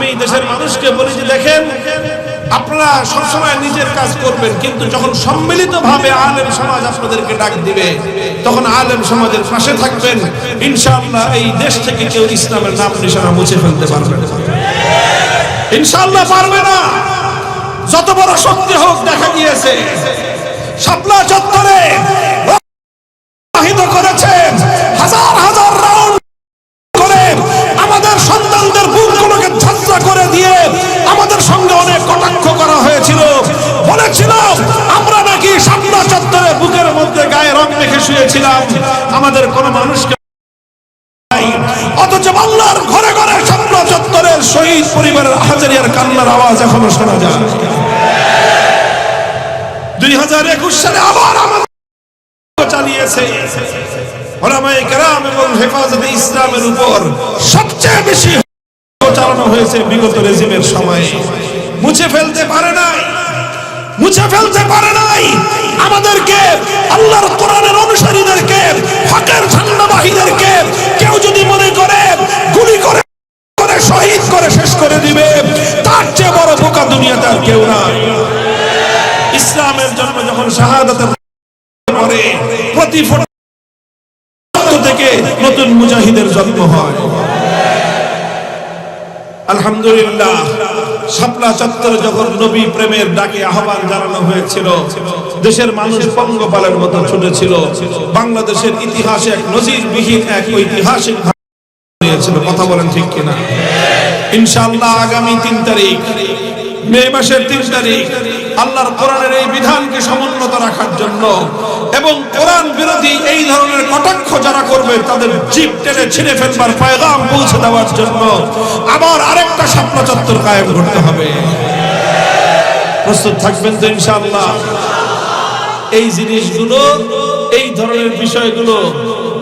আমি দেশের মানুষকে বলি যে দেখেন, আপনারা সবসময় নিজের কাজ করবেন, কিন্তু যখন সম্মিলিত ভাবে আলেম সমাজ আপনাদেরকে ডাক দিবে, তখন আলেম সমাজের পাশে থাকবেন। ইনশাআল্লাহ এই দেশ থেকে কেউ ইসলামের নাম নিশানা মুছে ফেলতে পারবে না। ইনশাআল্লাহ পারবে না। যত বড় শক্তি হোক, দেখা গিয়েছে। শাপলা চত্বরে করেছেন। বলেছিল আমরা নাকি শাপলা চত্বরে বুকের মধ্যে গায়ে রং মেখে শুয়েছিলাম। আমাদের কোন মানুষকে অথচ বাংলার ঘরে ঘরে শহীদ পরিবারের হাজারিয়ার কান্নার আওয়াজ এখনও শোনা যায়। দুই হাজার একুশ সালে আবার চালিয়েছে। এবং হেফাজতে ইসলামের উপর সবচেয়ে বেশি চালানো হয়েছে বিগত রেজিমের সময়ে। মুছে ফেলতে পারে নাই। মুছে ফেলতে পারে নাই। আমাদেরকে, আল্লাহর কোরআনের অনুসারীদেরকে, হকের ঝান্ডাবাহীদেরকে কেউ যদি মনে করে, গুলি করে করে, শহীদ করে, শেষ করে দিবে, তার চেয়ে বড় বোকা দুনিয়াতে আর কেউ নাই। ইসলামের জন্য যখন শাহাদাতের পরে প্রতি থেকে নতুন মুজাহিদের জন্ম হয়। আলহামদুলিল্লাহ। শাপলা চত্বরে যখন নবী প্রেমের ডাকে আহ্বান জানানো হয়েছিল, দেশের মানুষ পঙ্গপালের মতো ছুটেছিল। বাংলাদেশের ইতিহাসে এক নজির নজিরবিহীন, এক ঐতিহাসিক কথা বলেন ঠিক কিনা? ইনশাআল্লাহ আগামী তিন তারিখ, মে মাসের তিন তারিখ আল্লাহর কোরআনের এই বিধানকে সমুন্নত রাখার জন্য এবং কোরআন বিরোধী এই ধরনের কটাক্ষ যারা করবে, তাদের জিপ টেনে ছিঁড়ে ফেলবার পয়গাম পৌঁছে দেওয়ার জন্য আবার আরেকটা শাপলা চত্বর কায়েম করতে হবে। প্রস্তুত থাকবেন তো ইনশাআল্লাহ। এই জিনিসগুলো, এই ধরনের বিষয়গুলো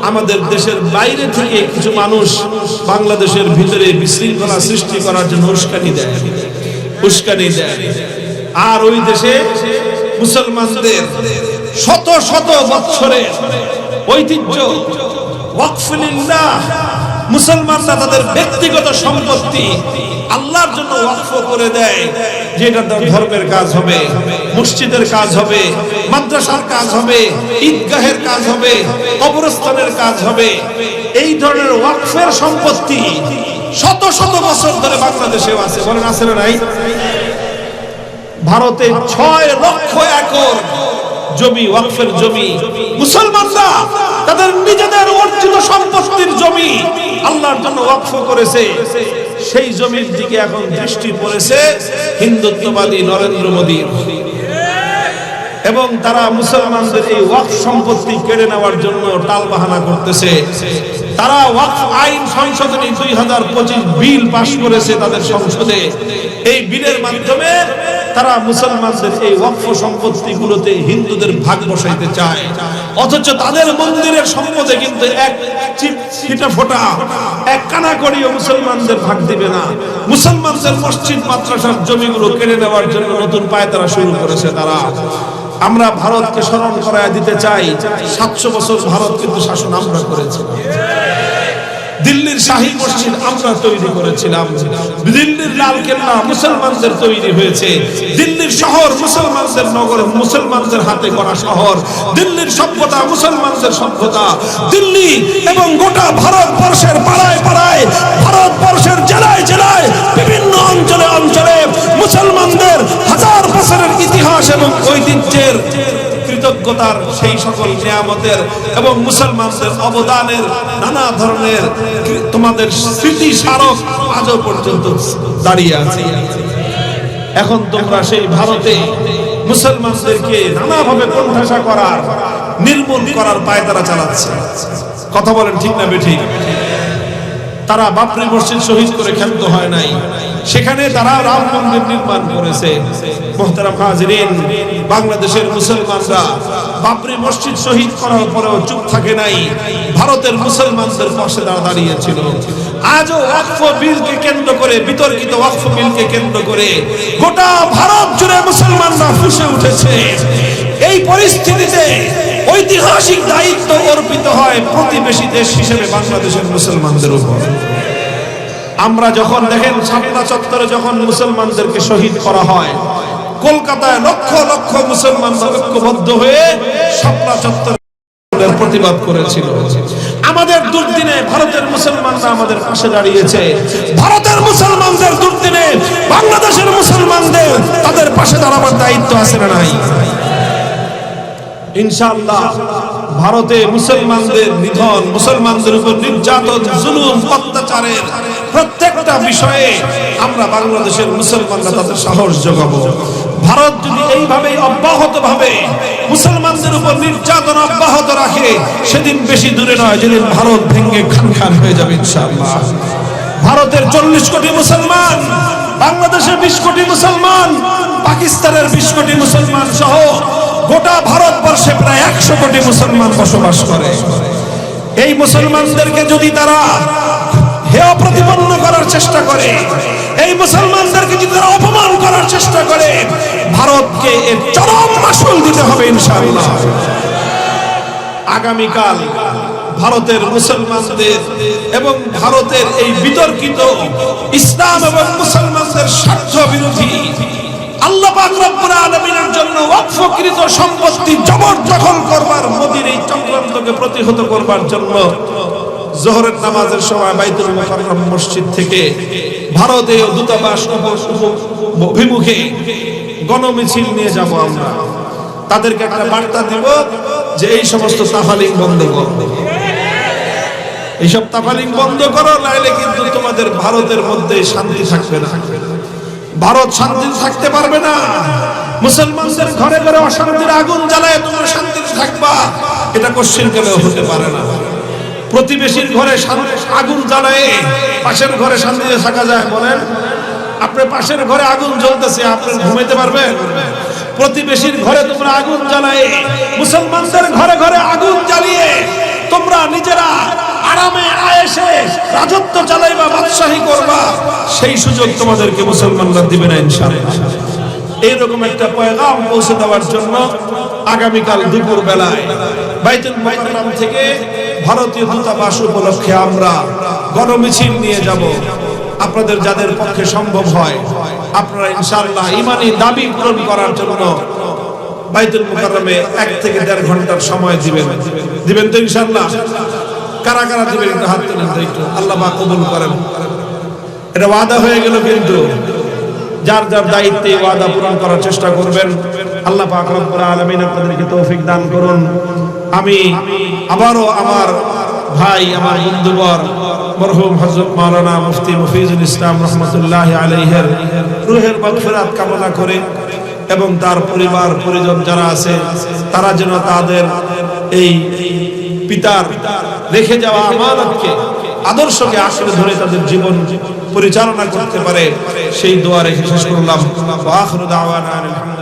আমাদের দেশের বাইরে থেকে কিছু মানুষ বাংলাদেশের ভিতরে বিশৃঙ্খলা সৃষ্টি করার জন্য উস্কানি দেয়। উস্কানি দেয়। আর ওই দেশে মুসলমানদের শত শত বৎসরের ঐতিহ্য মুসলমানরা তাদের ব্যক্তিগত সম্পত্তি আল্লাহর জন্য ওয়াকফ করে দেয়, যে এটা তার ধর্মের কাজ হবে, মসজিদের কাজ হবে, মাদ্রাসার কাজ হবে, ঈদগাহের কাজ হবে, কবরস্থানের কাজ হবে। এই ধরনের ওয়াকফের সম্পত্তি শত শত বছর ধরে বাংলাদেশেও আছে, বলেন আছে না নাই? ভারতে ছয় লক্ষ একর জমি, ওয়াকফের জমি। মুসলমানরা তাদের নিজেদের অর্জিত সম্পত্তির জমি আল্লাহর জন্য ওয়াকফ করেছে। সেই জমির দিকে এখন দৃষ্টি পড়েছে হিন্দুত্ববাদী নরেন্দ্র মোদীর এবং তারা মুসলমানদের এই ওয়াকফ সম্পত্তি কেড়ে নেওয়ার জন্য টালবাহানা করতেছে। তারা ওয়াকফ আইন সংশোধনী দুই হাজার পঁচিশ বিল পাশ করেছে তাদের সংসদে। এই বিলের মাধ্যমে তারা মুসলমানদের এই ওয়াকফ সম্পত্তি গুলোতে হিন্দুদের ভাগ বসাইতে চায়। অথচ তাদের মন্দিরের সম্পদে কিন্তু এক ছিটা ফোটা, এক কানা করিও মুসলমানদের ভাগ দিবে না। মুসলমানদের মসজিদ, মাদ্রাসার জমিগুলো কেড়ে নেওয়ার জন্য নতুন পায় তারা শুরু করেছে তারা। আমরা ভারতকে স্মরণ করায় দিতে চাই, সাতশো বছর ভারত কিন্তু শাসন আমরা করেছি। দিল্লির শাহী মসজিদ আমরা তৈরি করেছিলাম। দিল্লির লাল কেল্লা মুসলমানদের তৈরি হয়েছে। দিল্লির শহর মুসলমানদের নগর, মুসলমানদের হাতে করা শহর। দিল্লির সভ্যতা, মুসলমানদের সভ্যতা। দিল্লি এবং গোটা ভারতবর্ষের পাড়ায় পাড়ায়, ভারতবর্ষের জেলায় জেলায় বিভিন্ন অঞ্চলে অঞ্চলে মুসলমানদের হাজার বছরের ইতিহাস এবং ঐতিহ্যের কৃতজ্ঞতার সেই সকল নিয়ামতের এবং মুসলমানদের অবদানের নানা ধরনের তোমাদের স্মৃতি স্মারক আজও পর্যন্ত দাঁড়িয়ে আছে। এখন তোমরা সেই ভারতে মুসলমানদেরকে নানাভাবে কোণঠাসা করার, নির্মূল করার পায় তারা চালাচ্ছে। কথা বলেন ঠিক না বেঠিক? তারা বাবরি মসজিদ শহীদ করে ক্ষান্ত হয় নাই। সেখানে তারা রাম মন্দির নির্মাণ করেছে। মোহতারাম হাজরিন, বাংলাদেশের মুসলমানরা বাবরি মসজিদ শহীদ করার পরেও চুপ থাকে নাই। ভারতের মুসলমানদের পাশে তারা দাঁড়িয়েছিল আজও ওয়াকফ বিলকে কেন্দ্র করে, বিতর্কিত ওয়াকফ বিলকে কেন্দ্র করে গোটা ভারত জুড়ে মুসলমানরা ফুসে উঠেছে। এই পরিস্থিতিতে ঐতিহাসিক দায়িত্ব অর্পিত হয় প্রতিবেশী দেশ হিসেবে বাংলাদেশের মুসলমানদের উপর। আমরা যখন দেখেন শাপলা চত্বরে যখন মুসলমানদেরকে শহীদ করা হয়, কলকাতায় লক্ষ লক্ষ মুসলমানরা ঐক্যবদ্ধ হয়ে শাপলা চত্বরে প্রতিবাদ করেছিল। আমাদের দুর্দিনে ভারতের মুসলমানরা আমাদের পাশে দাঁড়িয়েছে। ভারতের মুসলমানদের দুর্দিনে বাংলাদেশের মুসলমানদের তাদের পাশে দাঁড়াবার দায়িত্ব আছে না নাই? ইনশাআল্লাহ ভারতে মুসলমানদের নিধন, মুসলমানদের উপর নির্যাতন, জুলুম, অত্যাচারের প্রত্যেকটা বিষয়ে আমরা বাংলাদেশের মুসলমানরা তাদের সাহস যোগাবো ভারত যদি এইভাবে অব্যাহত ভাবে মুসলমানদের উপর নির্যাতন অব্যাহত রাখে, সেদিন বেশি দূরে নয়, যেদিন ভারত ভেঙে খান খান হয়ে যাবে ইনশাআল্লাহ। ভারতের চল্লিশ কোটি মুসলমান, বাংলাদেশের বিশ কোটি মুসলমান, পাকিস্তানের বিশ কোটি মুসলমান সহ গোটা ভারতবর্ষে প্রায় একশো কোটি মুসলমান বসবাস করে। এই মুসলমানদেরকে যদি তারা হেয় প্রতিপন্ন করার চেষ্টা করে। এই মুসলমানদেরকে যদি তারা অপমান করার চেষ্টা করে, ভারতকে এর চরম মাসুল দিতে হবে ইনশাআল্লাহ। আগামীকাল ভারতের মুসলমানদের এবং ভারতের এই বিতর্কিত ইসলাম এবং মুসলমানদের স্বার্থ বিরোধী আল্লাহ পাক রব্বুল আলামিনের জন্য ওয়াকফকৃত সম্পত্তি জবরদখল করবার মোদির এই চক্রান্তকে প্রতিহত করবার জন্য জোহরের নামাজের সময় বাইতুল মুকাররম মসজিদ থেকে ভারতীয় দূতাবাস অভিমুখে গণমিছিল নিয়ে যাব আমরা। তাদেরকে একটা বার্তা দিব যে এই সমস্ত তাফালিং বন্ধ করো। এইসব তাফালিং বন্ধ করো, নাইলে কিন্তু তোমাদের ভারতের মধ্যে শান্তি থাকবে না। ভারত শান্তি থাকতে পারবে না। মুসলমানদের ঘরে ঘরে অশান্তির আগুন জ্বালায় তোমরা শান্তিতে থাকবা। এটা কোশ্চিন কেন হতে পারে না। প্রতিবেশীর ঘরে আগুন জ্বালায়। পাশের ঘরে শান্তিতে থাকা যায়, বলেন। আপনার পাশের ঘরে আগুন জ্বলতেছে, আপনি ঘুমাইতে পারবেন? প্রতিবেশীর ঘরে তোমরা আগুন জ্বালায়। মুসলমানদের ঘরে ঘরে আগুন জ্বালিয়ে তোমরা নিজেরা আরামে, আয়েসে রাজত্ব চালাইবা, বাদশাহী করবা। সেই সুযোগ তোমাদেরকে মুসলমানরা দিবে না, ইনশাআল্লাহ। এইরকম একটা পয়গাম পৌঁছে দেওয়ার জন্য আগামীকাল দুপুর বেলায় বাইতুল মুকাররম থেকে ভারতীয় দূতাবাস উপলক্ষে আমরা গণমিছিল নিয়ে যাব। আপনাদের যাদের পক্ষে সম্ভব হয়, আপনারা ইনশাআল্লাহ ইমানি দাবি পূরণ করার জন্য বাইতুল মুকাররমে এক থেকে দেড় ঘণ্টার সময় দিবেন। দিবেন তো ইনশাআল্লাহ। কারা কারা দিবেন একটু হাত তুলেন একটু। আল্লাহ পাক কবুল করেন। এটা ওয়াদা হয়ে গেল কিন্তু। যার যার দায়িত্বে ওয়াদা পূরণ করার চেষ্টা করবেন, আল্লাহ পাক রব্বুল আলামিন আপনাদেরকে তৌফিক দান করুন। আমি আবারও আমার ভাই, আমার বন্ধুবর মরহুম হযরত মাওলানা মুফতি মফিজুল ইসলাম রহমতুল্লাহ আলাইহের রুহের মাগফিরাত কামনা করে এবং তার পরিবার, পরিজন যারা আছে, তারা যেন তাদের এই পিতার রেখে যাওয়া আমানতকে, আদর্শকে আসলে ধরে তাদের জীবন পরিচালনা করতে পারে, সেই দোয়া রেখে শেষ করলাম। আলহামদুলিল্লাহ